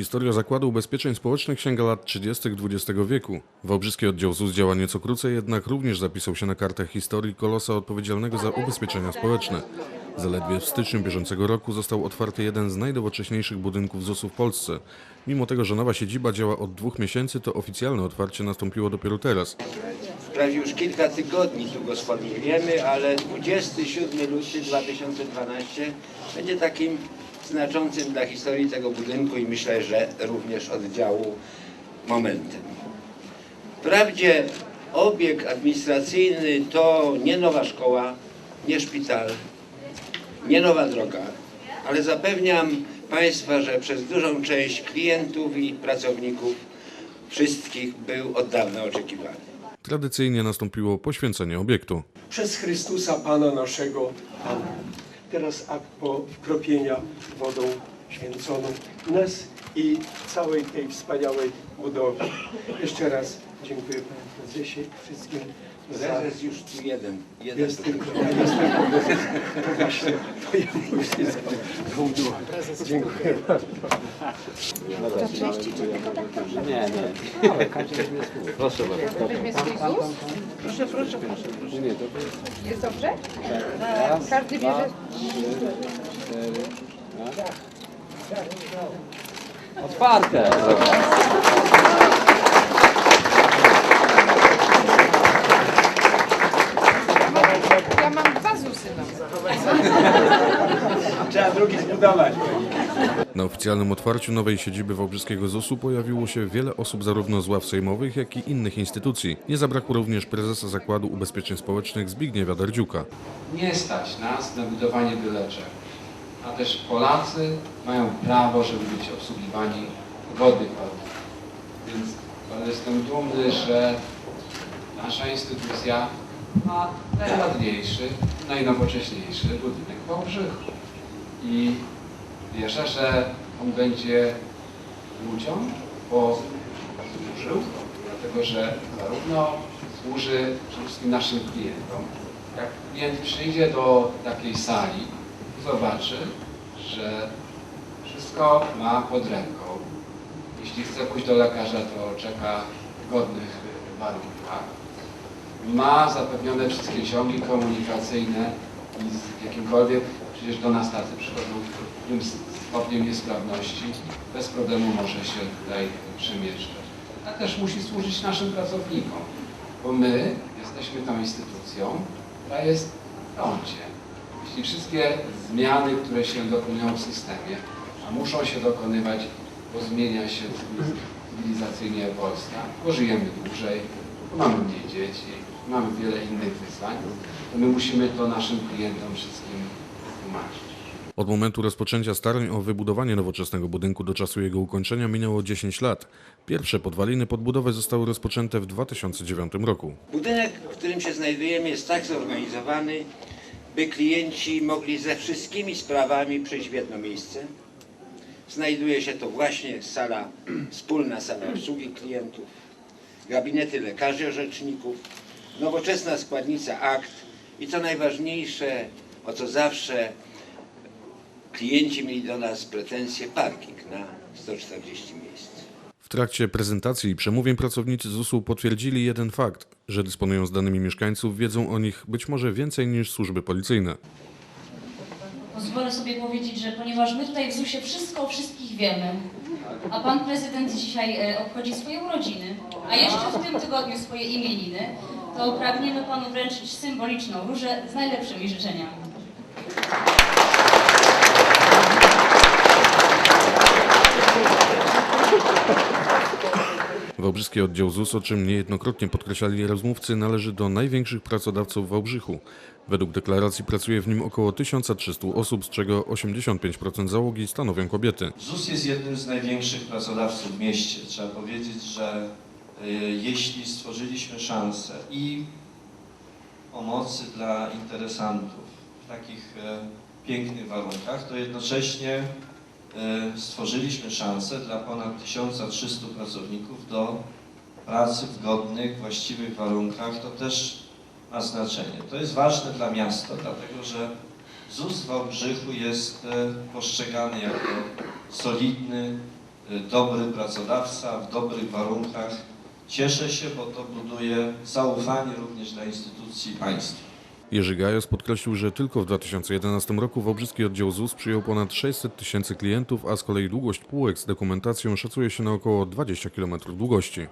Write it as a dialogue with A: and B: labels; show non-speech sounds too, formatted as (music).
A: Historia Zakładu Ubezpieczeń Społecznych sięga lat 30. XX wieku. Wałbrzyski oddział ZUS działa nieco krócej, jednak również zapisał się na kartach historii kolosa odpowiedzialnego za ubezpieczenia społeczne. Zaledwie w styczniu bieżącego roku został otwarty jeden z najnowocześniejszych budynków ZUS-u w Polsce. Mimo tego, że nowa siedziba działa od dwóch miesięcy, to oficjalne otwarcie nastąpiło dopiero teraz.
B: Wprawdzie już kilka tygodni tu go sformujemy, ale 27 luty 2012 będzie takim znaczącym dla historii tego budynku i myślę, że również oddziału momentem. Wprawdzie obiekt administracyjny to nie nowa szkoła, nie szpital, nie nowa droga, ale zapewniam Państwa, że przez dużą część klientów i pracowników wszystkich był od dawna oczekiwany.
A: Tradycyjnie nastąpiło poświęcenie obiektu.
C: przez Chrystusa Pana naszego. Amen. Teraz akt pokropienia wodą święconą nas i całej tej wspaniałej budowy. Jeszcze raz dziękuję Panie Prezesie wszystkim za...
B: Prezes już tu jeden. jeden
C: Jest tylko, tylko prezes. To właśnie, to ja mu wszystko. Dziękuję bardzo.
D: Weźmie swój ZUS? Proszę, proszę, proszę. Jest dobrze? Każdy bierze...
E: Otwarte.
B: Drugi zbudować.
A: Na oficjalnym otwarciu nowej siedziby Wałbrzyskiego ZUS-u pojawiło się wiele osób zarówno z ław sejmowych, jak i innych instytucji. Nie zabrakło również prezesa Zakładu Ubezpieczeń Społecznych Zbigniewa Dardziuka.
F: nie stać nas na budowanie byle czego. A też Polacy mają prawo, żeby być obsługiwani godnych. Więc jestem dumny, że nasza instytucja ma najładniejszy, najnowocześniejszy budynek w Wałbrzychu. I wierzę, że on będzie ludziom posłużył, dlatego że zarówno służy przede wszystkim naszym klientom, jak klient przyjdzie do takiej sali, zobaczy, że wszystko ma pod ręką. Jeśli chce pójść do lekarza, to czeka w godnych warunkach. Ma zapewnione wszystkie ciągi komunikacyjne i z jakimkolwiek przecież do nas tacy przychodzą z którym stopniem niesprawności, bez problemu może się tutaj przemieszczać. A też musi służyć naszym pracownikom, bo my jesteśmy tą instytucją, która jest w froncie. Jeśli wszystkie zmiany, które się dokonują w systemie, a muszą się dokonywać, bo zmienia się cywilizacyjnie Polska, bo żyjemy dłużej, bo mamy mniej dzieci, mamy wiele innych wyzwań, to my musimy to naszym klientom wszystkim tłumaczyć.
A: Od momentu rozpoczęcia starań o wybudowanie nowoczesnego budynku do czasu jego ukończenia minęło 10 lat. Pierwsze podwaliny pod budowę zostały rozpoczęte w 2009 roku.
B: Budynek, w którym się znajdujemy, jest tak zorganizowany, by klienci mogli ze wszystkimi sprawami przyjść w jedno miejsce. Znajduje się to właśnie sala, (clears throat) wspólna sala obsługi klientów, gabinety lekarzy orzeczników, nowoczesna składnica akt i co najważniejsze, o co zawsze klienci mieli do nas pretensje, parking na 140 miejsc.
A: W trakcie prezentacji i przemówień pracownicy ZUS-u potwierdzili jeden fakt, że dysponują z danymi mieszkańców, wiedzą o nich być może więcej niż służby policyjne.
G: Pozwolę sobie powiedzieć, że ponieważ my tutaj w ZUS-ie wszystko o wszystkich wiemy, a pan prezydent dzisiaj e, obchodzi swoje urodziny, a jeszcze w tym tygodniu swoje imieniny, to pragniemy panu wręczyć symboliczną różę z najlepszymi życzeniami.
A: Wałbrzyski oddział ZUS, o czym niejednokrotnie podkreślali rozmówcy, należy do największych pracodawców w Wałbrzychu. Według deklaracji pracuje w nim około 1300 osób, z czego 85% załogi stanowią kobiety.
H: ZUS jest jednym z największych pracodawców w mieście. Trzeba powiedzieć, że y, jeśli stworzyliśmy szansę i pomocy dla interesantów takich e, pięknych warunkach, to jednocześnie e, stworzyliśmy szansę dla ponad 1300 pracowników do pracy w godnych, właściwych warunkach. To też ma znaczenie. To jest ważne dla miasta, dlatego że ZUS w jest e, postrzegany jako solidny, dobry pracodawca, w dobrych warunkach. Cieszę się, bo to buduje zaufanie również dla instytucji państwa.
A: Jerzy Gajos podkreślił, że tylko w 2011 roku Wałbrzyski oddział ZUS przyjął ponad 600 tysięcy klientów, a z kolei długość półek z dokumentacją szacuje się na około 20 km długości.